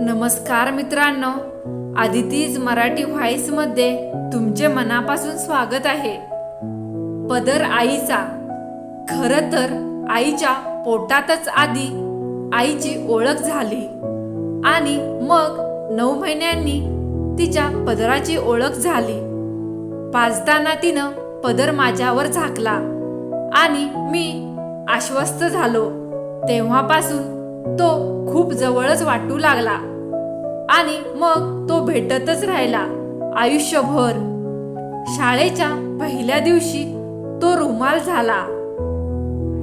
नमस्कार मित्रांनो आदितीज मराठी व्हॉइसमध्ये तुमचे मनापासून स्वागत आहे. पदर आईचा खर तर आईच्या पोटातच आधी आईची ओळख झाली. आणि मग नऊ महिन्यांनी तिच्या पदराची ओळख झाली. पाजताना तिनं पदर माझ्यावर झाकला. आणि मी आश्वस्त झालो. तेव्हापासून तो खूप जवळच वाटू लागला. आणि मग तो भेटतच राहिला आयुष्यभर. शाळेच्या पहिल्या दिवशी तो रुमाल झाला.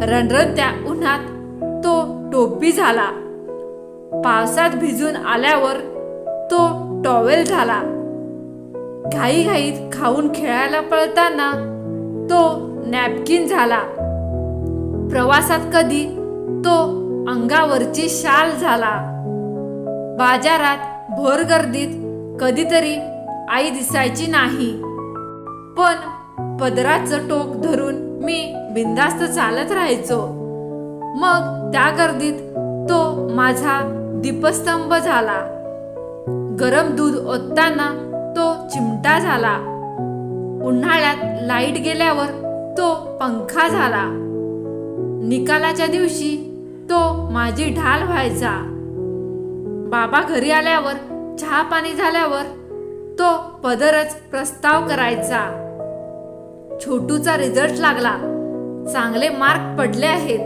रणरणत्या उन्हात तो टोपी झाला. पावसात भिजून आल्यावर तो टॉवेल झाला. घाईघाईत खाऊन खेळायला पळताना तो नॅपकिन झाला. प्रवासात कधी तो अंगावरची शाल झाला. बाजारात भर गर्दीत कधीतरी आई दिसायची नाही. पण पदराचं टोक धरून मी बिंदास्त चालत राहायचो. मग त्या गर्दीत तो माझा दीपस्तंभ झाला. गरम दूध ओतताना तो चिमटा झाला. उन्हाळ्यात लाइट गेल्यावर तो पंखा झाला. निकालाच्या दिवशी तो माझी ढाल व्हायचा. बाबा घरी आल्यावर चहा पाणी झाल्यावर तो पदरच प्रस्ताव करायचा. छोटूचा रिझल्ट लागला. चांगले मार्क पडले आहेत.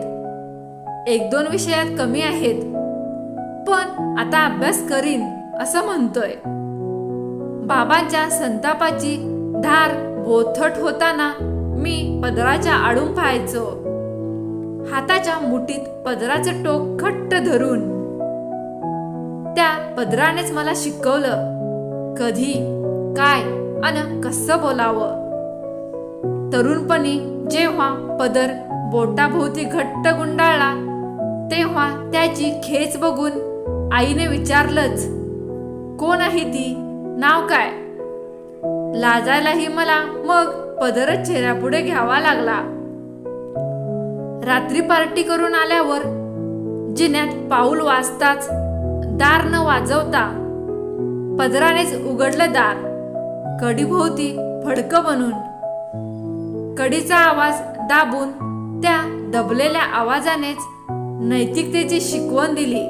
एक दोन विषयात कमी आहेत. पण आता अभ्यास करीन असं म्हणतोय. बाबांच्या संतापाची धार बोथट होताना मी पदराच्या आडून पाहायचो. हाताच्या मुठीत पदराचं टोक घट्ट धरून. त्या पदरानेच मला शिकवलं कधी काय अन कसं बोलावं. तरुणपणी जेव्हा पदर बोटाभोवती घट्ट गुंडाळला तेव्हा त्याची खेच बघून आईने विचारलंच कोण आहे ती? नाव काय? लाजायलाही मला मग पदरच चेहऱ्यापुढे घ्यावा लागला. रात्री पार्टी करून आल्यावर जिन्यात पाऊल वाजताच दार न वाजवता पदरानेच उघडलं दार. कडीभोवती फडकं बनून कडीचा आवाज दाबून त्या दबलेल्या आवाजानेच नैतिकतेची शिकवण दिली.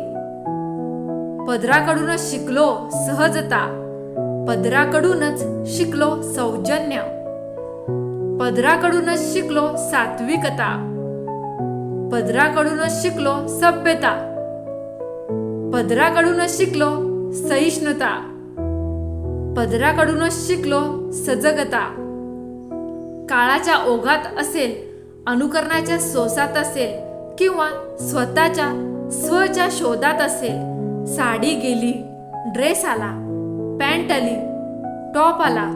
पदराकडूनच शिकलो सहजता. पदराकडूनच शिकलो सौजन्य. पदराकडूनच शिकलो सात्विकता. पदराकडूनच शिकलो सभ्यता. पदराकडूनच शिकलो सहिष्णुता. पदराकडूनच शिकलो सजगता. काळाच्या ओघात असेल अनुकरणाच्या सोसात असेल किंवा स्वतःच्या स्वच्या शोधात असेल साडी गेली ड्रेस आला पॅन्ट आली टॉप आला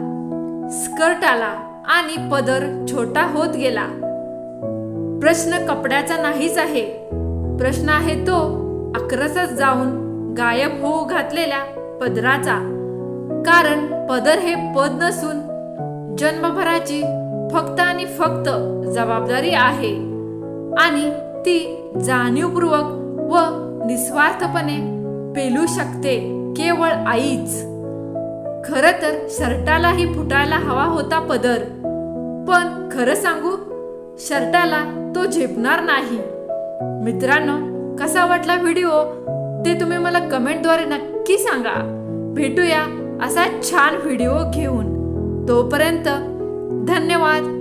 स्कर्ट आला आणि पदर छोटा होत गेला. प्रश्न कपड्याचा नाहीच आहे. प्रश्न आहे तो अक्रसच जाऊन गायब होऊ घातलेल्या पदराचा. कारण पदर हे पद नसून जन्मभराची फक्त आणि फक्त जबाबदारी आहे. आणि ती जाणीवपूर्वक व निस्वार्थपणे पेलू शकते केवळ आईच. खर तर शर्टालाही फुटायला हवा होता पदर. पण खरं सांगू शर्टाला तो झेपणार नाही. मित्रांनो कसा वाटला व्हिडिओ? ते तुम्ही मला कमेंटद्वारे नक्की सांगा. भेटूया असा छान व्हिडिओ घेऊन. तोपर्यंत धन्यवाद.